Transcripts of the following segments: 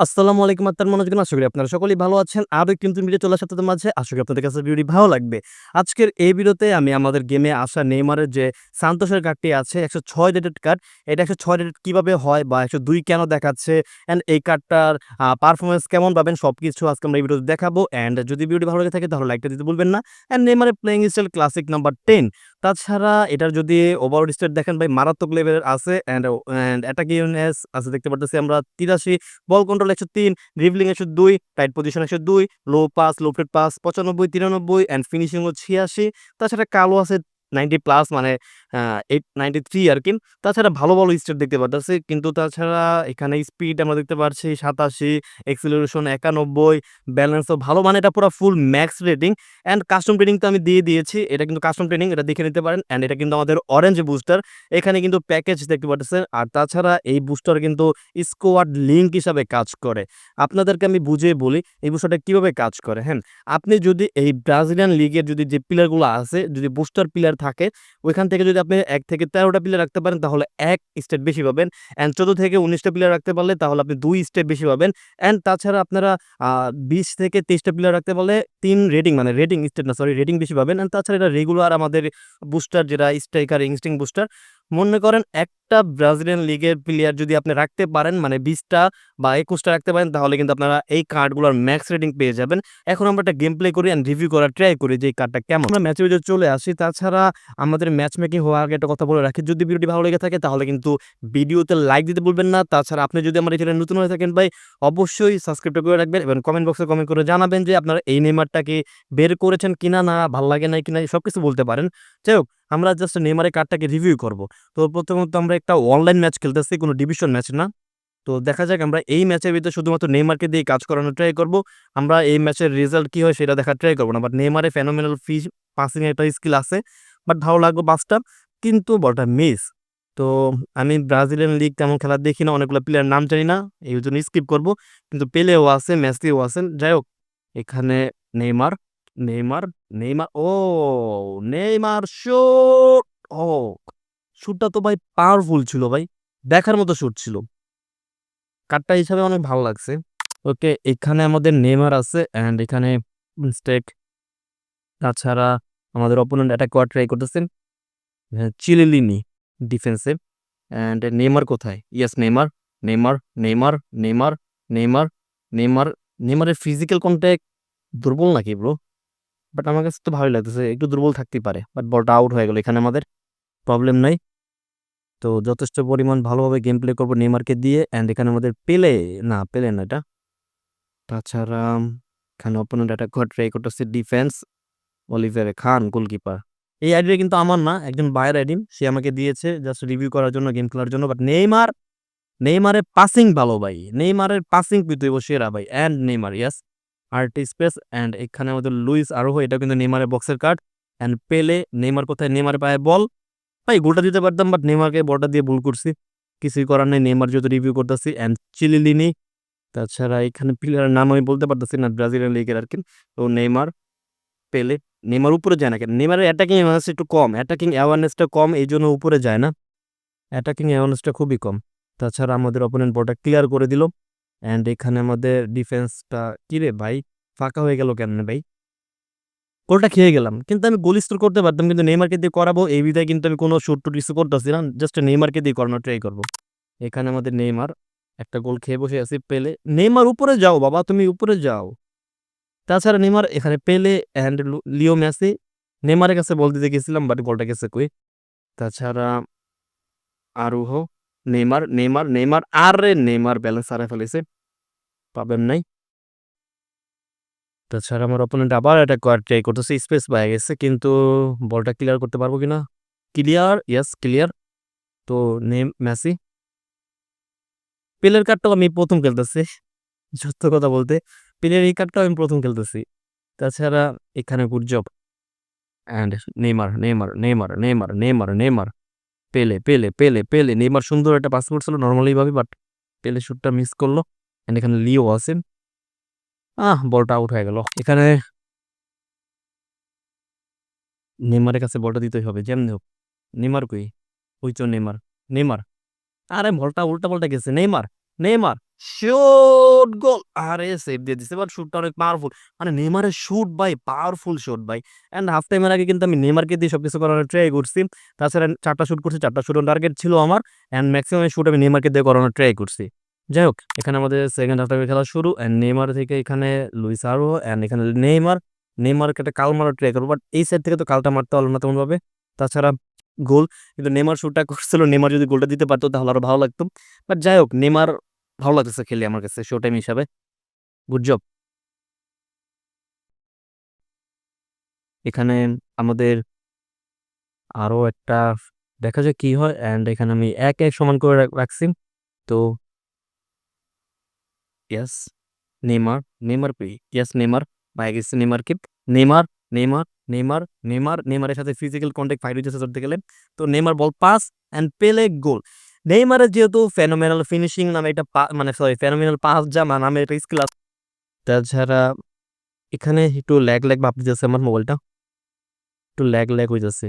আসসালামু আলাইকুম আত্মার মনোযোগ আশা করি আপনারা সকলেই ভালো আছেন। আরও কিন্তু ভিডিও চলে তোমাদের মাঝে আশা করি আপনাদের কাছে ভিডিওটি ভালো লাগবে। আজকের এই ভিডিওতে আমি আমাদের গেমে আসা নেইমারের যে সান্তোষের কার্ডটি আছে, একশো ছয় রেটেড কার্ড এটা একশো ছয় রেটেড কীভাবে হয় বা একশো দুই কেন দেখাচ্ছে অ্যান্ড এই কার্ডটার পারফরমেন্স কেমন পাবেন সব কিছু আজকে আমরা এই ভিডিওতে দেখাবো। অ্যান্ড যদি ভিডিওটি ভালো লাগে থাকে, তাহলে লাইকটা দিতে ভুলবেন না। অ্যান্ড নেইমারের playing style classic number ten তাছাড়া এটার যদি ওভারঅল স্টেট দেখেন ভাই, মারাত্মক লেভেলের আছে অ্যান্ড অ্যান্ড অ্যাটাকিউনেস আছে, দেখতে পারতেছি আমরা তিরাশি বল কন্ট্রোল একশো তিন ড্রিভলিং একশো দুই টাইট পজিশন একশো দুই low pass lofted pass পঁচানব্বই, তিরানব্বই অ্যান্ড ফিনিশিং ছিয়াশি। তাছাড়া কালো আছে নাইনটি প্লাস মানে এইট, নাইনটি থ্রি আর কি। তাছাড়া ভালো ভালো স্টেট দেখতে পাচ্ছি কিন্তু তাছাড়া এখানে স্পিড আমরা দেখতে পাচ্ছি সাতাশি, এক্সিলারেশন একানব্বই, ব্যালেন্সও ভালো। মানে এটা পুরো full max rating. And custom training তো আমি দিয়ে দিয়েছি। এটা কিন্তু কাস্টম ট্রেনিং, এটা দেখে নিতে পারেন। অ্যান্ড এটা কিন্তু আমাদের অরেঞ্জ বুস্টার। এখানে কিন্তু প্যাকেজ দেখতে পাচ্ছেন আর তাছাড়া এই বুস্টার কিন্তু স্কোয়াড লিঙ্ক হিসাবে কাজ করে। আপনাদেরকে আমি বুঝিয়ে বলি, এই বুস্টারটা কীভাবে কাজ করে। হ্যাঁ আপনি যদি এই ব্রাজিলিয়ান লিগের যদি যে প্লেয়ারগুলো আছে, যদি বুস্টার প্লেয়ার থাকে, ওইখান থেকে যদি আপনি এক থেকে তেরোটা প্লেয়ার রাখতে পারেন, তাহলে এক স্টেট বেশি পাবেন অ্যান্ড চোদ্দ থেকে উনিশটা প্লেয়ার রাখতে পারলে তাহলে আপনি দুই স্টেট বেশি পাবেন অ্যান্ড তাছাড়া আপনারা বিশ থেকে তেইশটা প্লেয়ার রাখতে পারলে তিন রেটিং মানে রেটিং স্টেট না সরি রেটিং বেশি পাবেন অ্যান্ড তাছাড়া এটা রেগুলার আমাদের বুস্টার যেটা স্ট্রাইকার ইনস্টিং বুস্টার মনে করেন একটা ব্রাজিলিয়ান লিগের প্লেয়ার যদি আপনি রাখতে পারেন মানে বিশটা বা একুশটা রাখতে পারেন, তাহলে কিন্তু আপনারা এই কার্ডগুলোর ম্যাক্স রেটিং পেয়ে যাবেন। এখন আমরা একটা গেম প্লে করি অ্যান্ড রিভিউ করার ট্রাই করি যে এই কার্ডটা কেমন। আমরা ম্যাচে ভিডিও চলে আসি। তাছাড়া আমাদের ম্যাচ মেকিং হওয়ার আগে একটা কথা বলে রাখি, যদি ভিডিওটি ভালো লেগে থাকে তাহলে কিন্তু ভিডিওতে লাইক দিতে বলবেন না। তাছাড়া আপনি যদি আমার এই চ্যানেল নতুন হয়ে থাকেন ভাই, অবশ্যই সাবস্ক্রাইব করে রাখবেন এবং কমেন্ট বক্সে কমেন্ট করে জানাবেন যে আপনারা এই নেমারটাকে বের করেছেন কিনা না, ভালো লাগে না কিনা সব কিছু বলতে পারেন। যাই হোক আমরা জাস্ট নেমারের কার্ডটাকে রিভিউ করব। তো প্রথমত আমরা একটা অনলাইন ম্যাচ খেলতেছি, কোনো ডিভিশন ম্যাচ না। তো দেখা যাক আমরা এই ম্যাচের ভিতরে শুধুমাত্র নেইমারকে দিয়ে কাজ করানোর ট্রাই করব। আমরা এই ম্যাচের রেজাল্ট কী হয় সেটা দেখার ট্রাই করব না। বাট নেইমারে ফেনোমেনাল ফি পাসিং একটা স্কিল আছে। বাট ভালো লাগবে বাসটা কিন্তু বলটা মিস তো আমি ব্রাজিলিয়ান লিগ তেমন খেলা দেখি না, অনেকগুলো প্লেয়ার নাম জানি না, এই জন্য স্কিপ করব। কিন্তু পেলেও আছে মেসিও আছেন যাই হোক, এখানে নেইমার নেইমার নেইমার ও নেইমার শুট ও শুটটা তো ভাই পাওয়ারফুল ছিল ভাই, দেখার মতো শুট ছিল। কাটটা হিসাবে অনেক ভালো লাগছে। ওকে এখানে আমাদের নেইমার আছে অ্যান্ড এখানে মিস্টেক তাছাড়া আমাদের অপোনেন্ট অ্যাটাক করার ট্রাই করতেছেন চিলিলিনি ডিফেন্সে অ্যান্ড নেইমার কোথায়? Yes Neymar Neymar Neymar Neymar Neymar Neymar নেইমারের ফিজিক্যাল কন্ট্যাক্ট দুর্বল নাকি ব্রো বাট আমার কাছে তো ভালোই লাগতেছে, একটু দুর্বল থাকতেই পারে। বাট বলটা আউট হয়ে গেল এখানে আমাদের। প্রবলেম নাই। তো যথেষ্ট পরিমাণ ভালোভাবে গেম প্লে করব নেইমারকে দিয়ে অ্যান্ড এখানে আমাদের পেলে না পেলে না এটা। তাছাড়া, এখানে অপোনেন্ট অ্যাটাক করার ট্রাই করতেছে ডিফেন্স অলিভার খান গোলকিপার এই আইডিয়া কিন্তু আমার না, একজন বায়ার আইডিম সে আমাকে দিয়েছে জাস্ট রিভিউ করার জন্য গেম খেলার জন্য। বাট নেইমার, নেইমারের পাসিং ভালো ভাই। নেইমারের পাসিং কিন্তু সেরা ভাই and Neymar yes art space and এখানে আমাদের লুইস আরোহ, এটা কিন্তু নেইমারের বক্সের কার্ড অ্যান্ড পেলে নেইমার কোথায়? নেইমার পায়ে বল ভাই, গোলটা দিতে পারতাম বাট নেমারকে বলটা দিয়ে ভুল করছি। কিছুই করার নেই, নেইমার যেহেতু রিভিউ করতেছি অ্যান্ড চিলি চিলিলিনি তাছাড়া এখানে প্লেয়ারের নাম আমি বলতে পারতেছি না ব্রাজিলিয়ান লিগের আর কি। তো নেইমার পেলে, নেইমার উপরে যায় না কেন? নেইমারের অ্যাটাকিং অ্যাওয়ারনেস একটু কম অ্যাটাকিং অ্যাওয়ারনেসটা কম এই জন্য উপরে যায় না। অ্যাটাকিং অ্যাওয়ারনেসটা খুবই কম। তাছাড়া আমাদের অপোনেন্ট বলটা ক্লিয়ার করে দিল। অ্যান্ড এখানে আমাদের ডিফেন্সটা কী রে ভাই? ফাঁকা হয়ে গেল কেন ভাই? গোলটা খেয়ে গেলাম। কিন্তু আমি গোল স্কোর করতে পারতাম, কিন্তু নেইমারকে দিয়ে করাবো এই বিধায় কিন্তু আমি কোনো শুট টুট কিছু করতেছি না। জাস্ট নেইমারকে দিয়ে করানোর ট্রাই করব। এখানে আমাদের নেইমার একটা গোল খেয়ে বসে আছি পেলে নেইমার উপরে যাও বাবা, তুমি উপরে যাও। তাছাড়া নেইমার এখানে পেলে অ্যান্ড লিও ম্যাসি নেইমারের কাছে বল দিতে গেছিলাম বাট গোলটা গেছে কই? তাছাড়া আরুহ। নেইমার নেইমার নেইমার, আর আরে নেইমার ব্যালেন্স হারা ফেলেছে। পাবেন নাই। তাছাড়া আমার অপোনেন্ট আবার করার ট্রাই করতেছে স্পেস পায়ে গেছে, কিন্তু বলটা ক্লিয়ার করতে পারব কিনা? ক্লিয়ার ইয়েস ক্লিয়ার তো নেম মেসি। পেলের কার্ডটাও আমি প্রথম খেলতেছি, সত্য কথা বলতে। পেলের এই কার্ডটাও আমি প্রথম খেলতেছি। তাছাড়া এখানে good job and Neymar Neymar Neymar Neymar Neymar Neymar. Pele Pele Pele পেলে। নেইমার সুন্দর একটা পাস করছিল নর্মালি ভাবে বাট পেলে শুটটা মিস করল। অ্যান্ড এখানে লিও আছেন আহ বলটা আউট হয়ে গেল। এখানে নেইমারের কাছে বলটা দিতেই হবে, যেমনি হোক। নেইমার কই? ওই তো নেমার নেইমার। আরে বলটা উল্টা পাল্টা গেছে। Neymar Neymar. Shoot goal! আরে সেভ দিয়ে দিছে। বাট শুটটা অনেক পাওয়ারফুল। মানে নেইমারের শুট ভাই পাওয়ারফুল শুট ভাই। অ্যান্ড হাফ টাইমের আগে কিন্তু আমি নেইমারকে দিয়ে সবকিছু করানোর ট্রাই করছি। তাছাড়া ৪ টা শুট করছি, ৪ টা শুট টার্গেট ছিল আমার। অ্যান্ড মেক্সিমাম শুট আমি নেইমারকে দিয়ে করানোর ট্রাই করছি। যাই হোক, এখানে আমাদের সেকেন্ড হাফ টাইমের খেলা শুরু। অ্যান্ড নেইমার থেকে এখানে লুইস আরও অ্যান্ড এখানে নেইমার। নেইমারকে একটা কাল মারার ট্রাই করব। বাট এই সাইড থেকে তো কালটা মারতে পারলাম না তেমনভাবে। তাছাড়া গোল। কিন্তু নেমার শুটটা করছিল। নেমার যদি গোলটা দিতে পারতো তাহলে আরও ভালো লাগতো। বাট যাই হোক, নেইমার ভালো লাগতেছে খেলে আমার কাছে শো টাইম হিসাবে। Good job. এখানে আমাদের আরও একটা দেখা যাক কি হয়। অ্যান্ড এখানে আমি ১-১ সমান করে রাখছি। তো ইয়েস, নেইমার, নেইমার পে ইয়েস নেইমার। পায়ে গেছে নেইমারকে। নেইমার, নেইমার, নেইমার, নেইমার, নেইমারের সাথে ফিজিক্যাল কনট্যাক্ট ফাইট হইতেছে ধরতে গেলে। তো নেইমার বল পাস অ্যান্ড পেলে গোল। নেইমারের যেহেতু ফেনোমেনাল ফিনিশিং নামে একটা পা মানে সরি ফেনোমেনাল পাস জামা নামে একটা স্কিল আছে। তাছাড়া এখানে একটু ল্যাগ, ল্যাগ ভাব দিতেছে আমার মোবাইলটা। একটু ল্যাগ, ল্যাগ হয়ে যাচ্ছে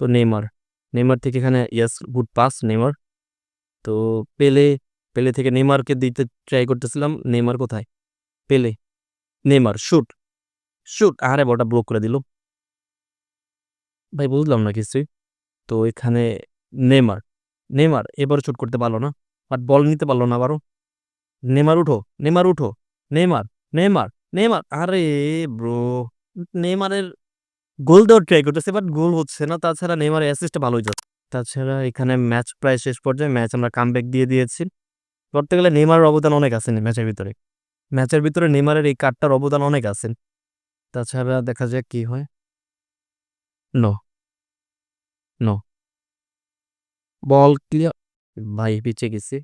তো নেইমার, নেইমার থেকে এখানে ইয়েস গুড পাস নেইমার। তো পেলে, পেলে থেকে নেইমারকে দিতে ট্রাই করতেছিলাম। নেইমার কোথায়? পেলে, নেইমার শুট, শুট! আরে বলটা ব্লক করে দিল। ভাই বুঝলাম না কিছুই। তো এখানে নেইমার, নেইমার এবারও শুট করতে পারল না। বাট বল নিতে পারল না আবারও। নেমার উঠো, নেমার উঠো, নেমার নেমার নেমার আরে ব্রো! নেমারের গোল দেওয়ার ট্রাই করতেছে বাট গোল হচ্ছে না। তাছাড়া নেইমারের অ্যাসিস্টটা ভালো হইতেছে। তাছাড়া এখানে ম্যাচ প্রায় শেষ পর্যায়ে। ম্যাচ আমরা কামব্যাক দিয়ে দিয়েছি। ধরতে গেলে নেইমারের অবদান অনেক আছে ম্যাচের ভিতরে। ম্যাচের ভিতরে নেমারের এই কার্ডটার অবদান অনেক আছে। তাছাড়া দেখা যাক কি হয়। নো। বল ক্লিয়ার ভাই পিছিয়ে গেছি।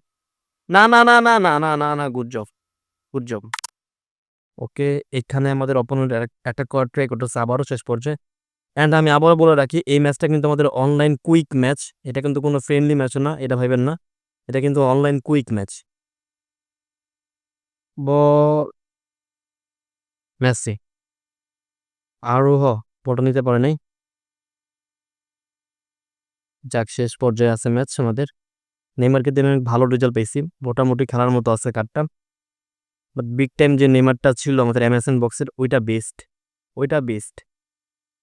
না, না, না, না, না, না, না, না good job, good job. Okay, এখানে আমাদের অপোনেন্ট অ্যাটাক করার ট্রাই করতেছে আবারও শেষ পর্যায়ে। অ্যান্ড আমি আবারও বলে রাখি এই ম্যাচটা কিন্তু আমাদের অনলাইন কুইক ম্যাচ। এটা কিন্তু কোনো ফ্রেন্ডলি ম্যাচও না। এটা ভাইবেন না। এটা কিন্তু online quick match. Ball Messi. আরোহ বলটা নিতে পারে নাই। যাক শেষ পর্যায়ে আছে ম্যাচ আমাদের। নেইমারকে দিয়ে আমি ভালো রেজাল্ট পেয়েছি। মোটামুটি খেলার মতো আছে কার্ডটা। বাট বিগ টাইম যে নেইমারটা ছিল আমাদের অ্যামাজন বক্সের ওইটা বেস্ট, ওইটা বেস্ট।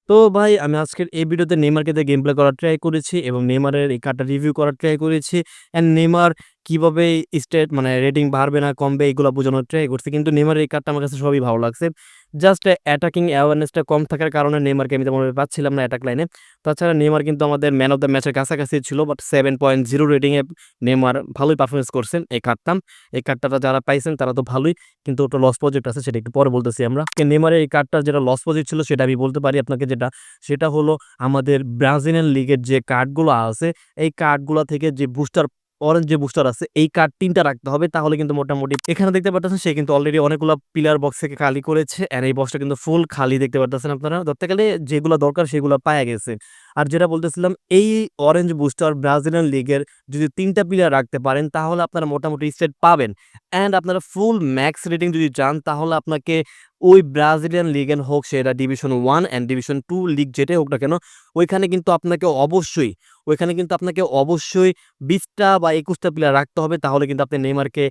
তো ভাই আমি আজকের এই ভিডিওতে নেইমারকে দিয়ে গেম প্লে করার ট্রাই করেছি এবং নেইমারের এই কার্ডটা রিভিউ করার ট্রাই করেছি। অ্যান্ড নেইমার কীভাবে স্টেট মানে রেটিং বাড়বে না কমবে এগুলা বোঝানোর ট্রাই করছি। কিন্তু নেইমারের এই কার্ডটা আমার কাছে সবই ভালো লাগছে। জাস্ট অ্যাটাকিং অ্যাওয়ারনেসটা কম থাকার কারণে নেইমারকে আমি তেমনভাবে পাচ্ছিলাম না অ্যাটাক লাইনে। তাছাড়া নেইমার কিন্তু আমাদের ম্যান অফ দ্য ম্যাচের কাছাকাছি ছিল। বাট 7.0 রেটিং এ নেইমার ভালোই পারফরমেন্স করছেন এই কার্ডটা। এই কার্ডটা যারা পাইছেন তারা তো ভালোই। কিন্তু ওটা লস প্রজেক্ট আছে, সেটা একটু পরে বলতেছি আমরা। নেইমারের এই কার্ডটা যেটা লস প্রজেক্ট ছিল, সেটা আমি বলতে পারি আপনাকে যেটা। সেটা হলো আমাদের ব্রাজিলিয়ান লিগের যে কার্ডগুলো আছে, এই কার্ডগুলো থেকে যে বুস্টার অরেঞ্জ যে বুস্টার আছে, এই কার্ড ৩ টা রাখতে হবে তাহলে কিন্তু মোটামুটি এখানে দেখতে পারতেছেন, সে কিন্তু অলরেডি অনেকগুলো পিলার বক্স থেকে খালি করেছে। আর এই বক্সটা কিন্তু ফুল খালি দেখতে পারতেছেন আপনারা। ধরতে গেলে যেগুলা দরকার সেগুলো পায়া গেছে। আর যেটা বলতেছিলাম এই অরেঞ্জ বুস্টার ব্রাজিলিয়ান লিগের যদি ৩ টা প্লেয়ার রাখতে পারেন তাহলে আপনারা মোটামুটি স্টেট পাবেন। অ্যান্ড আপনারা ফুল ম্যাক্স রেটিং যদি চান তাহলে আপনাকে ওই ব্রাজিলিয়ান লিগেন হোক সেটা division one and division two league যেটাই হোক না কেন ওইখানে কিন্তু আপনাকে অবশ্যই, ওইখানে কিন্তু আপনাকে অবশ্যই বিশটা বা ২১ টা প্লেয়ার রাখতে হবে তাহলে কিন্তু আপনি নেইমারকে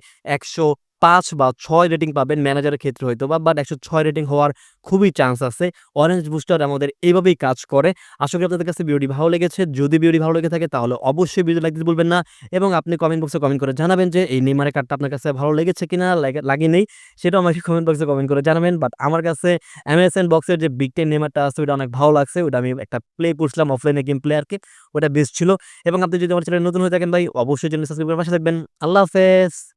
১০৫ বা ছয় রেটিং পাবেন ম্যানেজারের ক্ষেত্রে হয়তো বা বাট ১০৬ রেটিং হওয়ার খুবই চান্স আছে। অরেঞ্জ বুস্টার আমাদের এইভাবেই কাজ করে। আশা করি আপনাদের কাছে ভিডিওটি ভালো লেগেছে। যদি ভিডিওটি ভালো লেগে থাকে তাহলে অবশ্যই ভিডিও লাইক দিতে ভুলবেন না এবং আপনি কমেন্ট বক্সে কমেন্ট করে জানাবেন যে এই নেমারের কার্ডটা আপনার কাছে ভালো লেগেছে কিনা, লাগে নেই, সেটাও আমাকে কমেন্ট বক্সে কমেন্ট করে জানাবেন। বাট আমার কাছে অ্যামাজন বক্সের যে বিগ টেন নেইমারটা আছে ওটা অনেক ভালো লাগছে। ওটা আমি একটা প্লে করছিলাম অফলাইনে গেম প্লেয়ারকে ওটা বেস্ট ছিল এবং আপনি যদি আমার চ্যানেলে নতুন হয়ে থাকেন ভাই, অবশ্যই চ্যানেল সাবস্ক্রাইব করে পাশে থাকবেন। আল্লাহ হাফেজ।